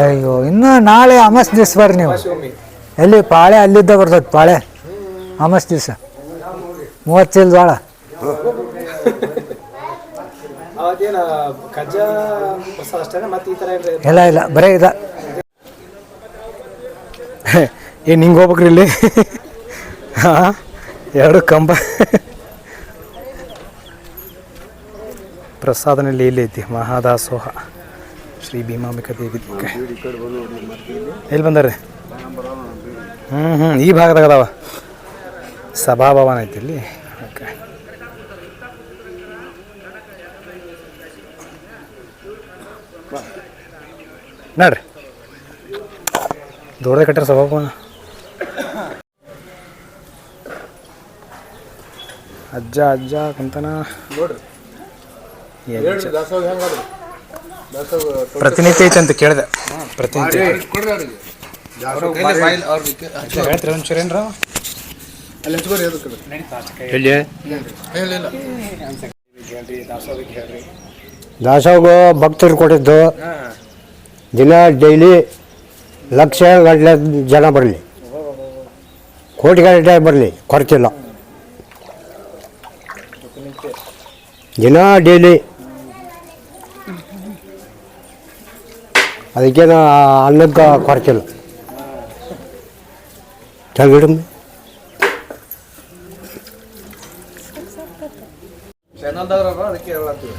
ಅಯ್ಯೋ ಇನ್ನು ನಾಳೆ ಅಮಸ್ ದಿವಸ ಬರ್ರಿ ನೀವು. ಎಲ್ಲಿ ಪಾಳೆ ಅಲ್ಲಿದ್ದ ಬರ್ತದೆ ಪಾಳೆ. ಅಮಸ್ ದಿವಸ. ಮೂವತ್ತು ಚೀಲ ಏನ್ರಿ ಇಲ್ಲ ಇಲ್ಲ ಬರೇ ಇದ. ಏನು ಹಿಂಗೆ ಹೋಗ್ಬೇಕ್ರಿ ಇಲ್ಲಿ? ಹಾಂ ಎರಡು ಕಂಬ. ಪ್ರಸಾದನಲ್ಲಿ ಲೀಲೆ ಐತಿ? ಮಹಾದಾಸೋಹ. ಶ್ರೀ ಭೀಮಾಂಬಿಕಾ ದೇವಿ ಎಲ್ಲಿ ಬಂದಾರೆ? ಹ್ಞೂ ಹ್ಞೂ ಈ ಭಾಗದಾಗ ಅದಾವ. ಸಭಾಭವನ ಐತಿ ಇಲ್ಲಿ. ಓಕೆ. ನೋಡ್ರಿ. ದೊಡ್ಡದ ಕಟ್ಟಾರ ಸಭಾಭವನ. ಅಜ್ಜ ಅಜ್ಜ, ಕುಂತನ. ನೋಡ್ರಿ ಎಜ್ಜ. ಹೇಳ್ರಿ ದಾಸೋಗ ಹೆಂಗದ್ರಿ ದಾಸೋಗ ಪ್ರತಿನಿತ್ಯ ಐತೆ ಅಂತ ಕೇಳಿದೆ. ಪ್ರತಿನಿತ್ಯ. ಹೇಳ್ತೀರಿ ಒಂಚೂರು ಏನ್ರ? ದಾಸೋಗ ಭಕ್ತರು ಕೊಟ್ಟಿದ್ದು ದಿನ ಡೈಲಿ ಲಕ್ಷ ಗಟ್ಟಲೆ ಜನ ಬರಲಿ. ಕೋಟಿಗಟ್ಟಲೆ ಬರಲಿ ಕೊರತಿಲ್ಲ. ದಿನ ಡೈಲಿ ಅದಕ್ಕೇನು ಅನ್ನಕ್ಕೆ ಕೊರತಿಲ್ಲ ತೆಗಿಡಮ್ಮಿ ಚಾನಲ್ದವ್ರ ಅದಕ್ಕೆ ಹೇಳತ್ತೀವಿ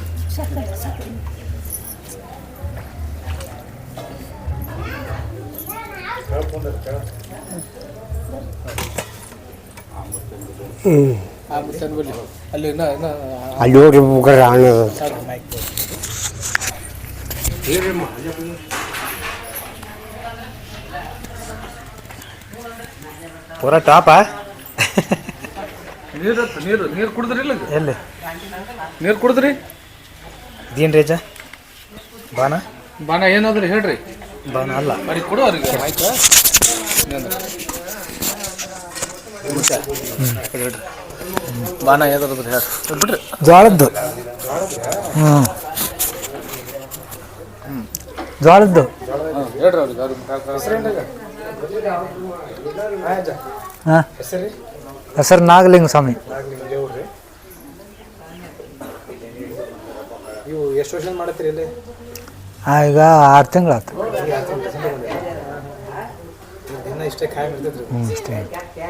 ಆ ಮುತ್ತನ ಬಲ್ಲಿ ಅಲ್ಲಿ ಇನ್ನ ಇನ್ನ ಅಲ್ಲಿ ಹೋಗಿ ಮುಖರ ಹಣ್ಣು ಪೂರ ಟಾಪ? ನೀರು ನೀರು ನೀರು ಕುಡಿದ್ರಿ ಇಲ್ಲ ಎಲ್ಲಿ? ನೀರು ಕುಡಿದ್ರಿ? ಇದೇನು ರೇಜ? ಬಾನ? ಬಾನ ಏನಾದ್ರಿ ಹೇಳ್ರಿ. ಬಾನ ಅಲ್ಲ. ಬರೀ ಕೊಡು ಅವ್ರಿಗೆ. ಆಯ್ತಾ? ಬಾನ ಏನಾದ್ರಿ ಹೇಳಿ ಬಿಡ್ರಿ. ಜೋಳದ್ದು ಹ್ಞೂ ಜೋಳದ್ದು ಹಾಂ ಹೇಳ್ರಿ ಅವ್ರಿಗೆ. ಅವ್ರಿಗೆ. ಹಾಂ. ಹೆಸರಿ ನಾಗಲಿಂಗ ಸ್ವಾಮಿ. ಈಗ ಆರು ತಿಂಗಳಾಯ್ತು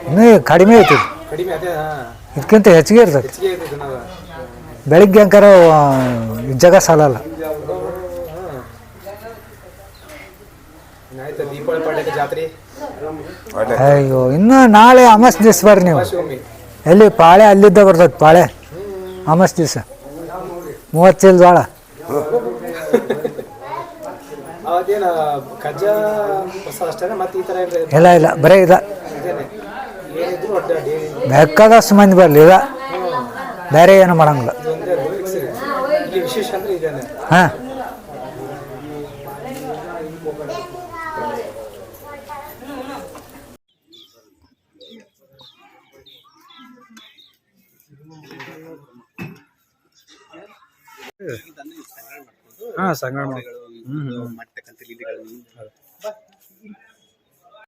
ಇನ್ನೂ ಕಡಿಮೆ ಐತಿ. ಇದಕ್ಕಿಂತ ಹೆಚ್ಚಿಗೆ ಇರ್ತೈತಿ. ಬೆಳಿಗ್ಗೆ ಅಂಕಾರ ಜಾಗ ಸಾಲಲ್ಲ ದೀಪಾವಳಿ ಜಾತ್ರೆ? ಅಯ್ಯೋ ಇನ್ನು ನಾಳೆ ಅಮಸ್ ದಿವಸ ಬರ್ರಿ ನೀವು. ಎಲ್ಲಿ ಪಾಳೆ ಅಲ್ಲಿದ್ದ ಬರ್ತದೆ ಪಾಳೆ. ಅಮಸ್ ದಿವಸ. ಮೂವತ್ತು ಚೀಲ ಜೋಳ ಏನ್ರಿ ಇಲ್ಲ ಇಲ್ಲ ಬರೇ ಇದ ಡೇರಿ ಬೇಕಾದಷ್ಟು ಮಂದಿ ಬರಲಿ ಇದ ಬೇರೆ ಏನು ಮಾಡಂಗಿಲ್ಲ. ಒಂದೇ ಹಾ ಸಂಗ್ರಹ ಹ್ಮ್ ಹ್ಞೂ ಹ್ಞೂ